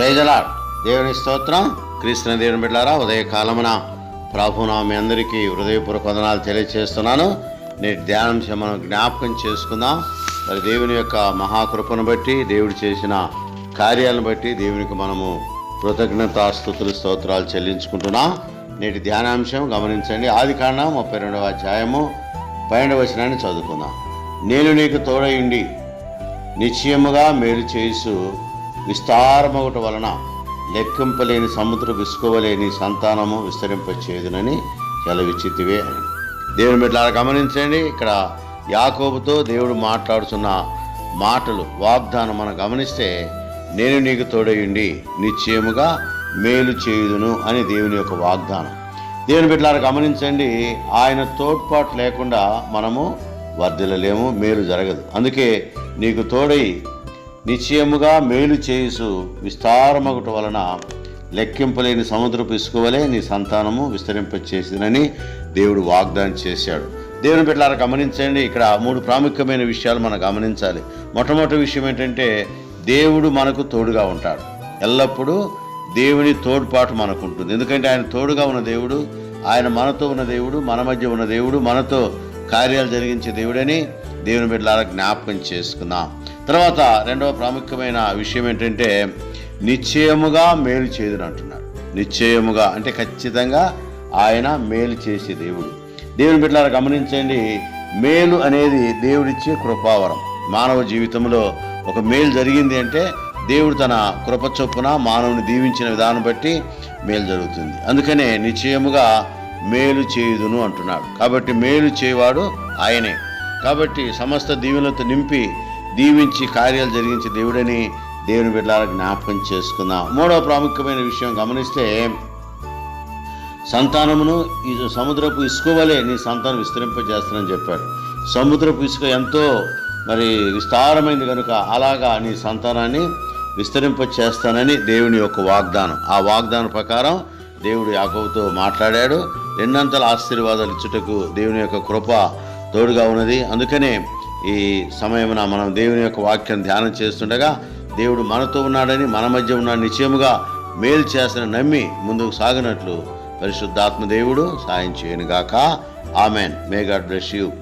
ప్రైజలా దేవుని స్తోత్రం. కృష్ణ దేవుని బిడ్డారా ఉదయకాలమున ప్రభునా మీ అందరికీ హృదయపూర్వక వందనాలు తెలియజేస్తున్నాను నేటి ధ్యానాంశం మనం జ్ఞాపకం చేసుకుందాం. మరి దేవుని యొక్క మహాకృపను బట్టి దేవుడు చేసిన కార్యాలను బట్టి దేవునికి మనము కృతజ్ఞతాస్థుతులు స్తోత్రాలు చెల్లించుకుంటున్నాం. నేటి ధ్యానాంశం గమనించండి. ఆది కాండం ముప్పై రెండవ అధ్యాయము పన్నెండవ వచనాన్ని చదువుకుందాం. నేను నీకు తోడయుండి నిశ్చయముగా మేలు చేసు విస్తారమగుట వలన లెక్కింపలేని సముద్ర విసుకోవలేని సంతానము విస్తరింపచేదునని సెలవిచ్చితివే అని. దేవుని బిడ్డలారా గమనించండి ఇక్కడ యాకోబుతో దేవుడు మాట్లాడుతున్న మాటలు వాగ్దానం మనం గమనిస్తే నేను నీకు తోడయుండి నిశ్చయముగా మేలు చేయుదును అని దేవుని యొక్క వాగ్దానం. దేవుని బిడ్డలారా గమనించండి ఆయన తోడ్పాటు లేకుండా మనము వర్ధిల్లలేము మేలు జరగదు. అందుకే నీకు తోడై నిశ్చయముగా మేలు చేయుసు విస్తారమగుట వలన లెక్కింపలేని సముద్రపు ఇసుకవలే నీ సంతానము విస్తరింపచేసిందని దేవుడు వాగ్దానం చేశాడు. దేవుని బిడ్డలారా గమనించండి ఇక్కడ మూడు ప్రాముఖ్యమైన విషయాలు మనం గమనించాలి. మొట్టమొదటి విషయం ఏంటంటే దేవుడు మనకు తోడుగా ఉంటాడు. ఎల్లప్పుడూ దేవుని తోడ్పాటు మనకు ఉంటుంది ఎందుకంటే ఆయన తోడుగా ఉన్న దేవుడు ఆయన మనతో ఉన్న దేవుడు మన మధ్య ఉన్న దేవుడు మనతో కార్యాలు జరిగించే దేవుడని దేవుని బిడ్డలారా జ్ఞాపకం చేసుకుందాం. తర్వాత రెండవ ప్రాముఖ్యమైన విషయం ఏంటంటే నిశ్చయముగా మేలు చేయదును అంటున్నాడు నిశ్చయముగా అంటే ఖచ్చితంగా ఆయన మేలు చేసే దేవుడు. దేవుని బిడ్డలారా గమనించండి మేలు అనేది దేవుడిచ్చే కృపావరం. మానవ జీవితంలో ఒక మేలు జరిగింది అంటే దేవుడు తన కృప చొప్పున మానవుని దీవించిన విధానం బట్టి మేలు జరుగుతుంది. అందుకనే నిశ్చయముగా మేలు చేయుదును అంటున్నాడు. కాబట్టి మేలు చేయవాడు ఆయనే. కాబట్టి సమస్త దీవెనలతో నింపి దీవించి కార్యాలు జరిగించే దేవుడని దేవుని బిడ్డల జ్ఞాపకం చేసుకుందాం. మూడవ ప్రాముఖ్యమైన విషయం గమనిస్తే సంతానమును ఈ సముద్రపు ఇసుక వలె నీ సంతానం విస్తరింపజేస్తానని చెప్పాడు. సముద్రపు ఇసుక ఎంతో మరి విస్తారమైంది కనుక అలాగా నీ సంతానాన్ని విస్తరింప చేస్తానని దేవుని యొక్క వాగ్దానం. ఆ వాగ్దానం ప్రకారం దేవుడు యాకవుతో మాట్లాడాడు. రెండంతల ఆశీర్వాదాలు ఇచ్చుటకు దేవుని యొక్క కృప తోడుగా ఉన్నది. అందుకనే ఈ సమయమున మనం దేవుని యొక్క వాక్యం ధ్యానం చేస్తుండగా దేవుడు మనతో ఉన్నాడని మన మధ్య ఉన్న నిశ్చయముగా మేలు చేసిన నమ్మి ముందుకు సాగినట్లు పరిశుద్ధాత్మ దేవుడు సాయం చేయనుగాక. Amen. May God bless you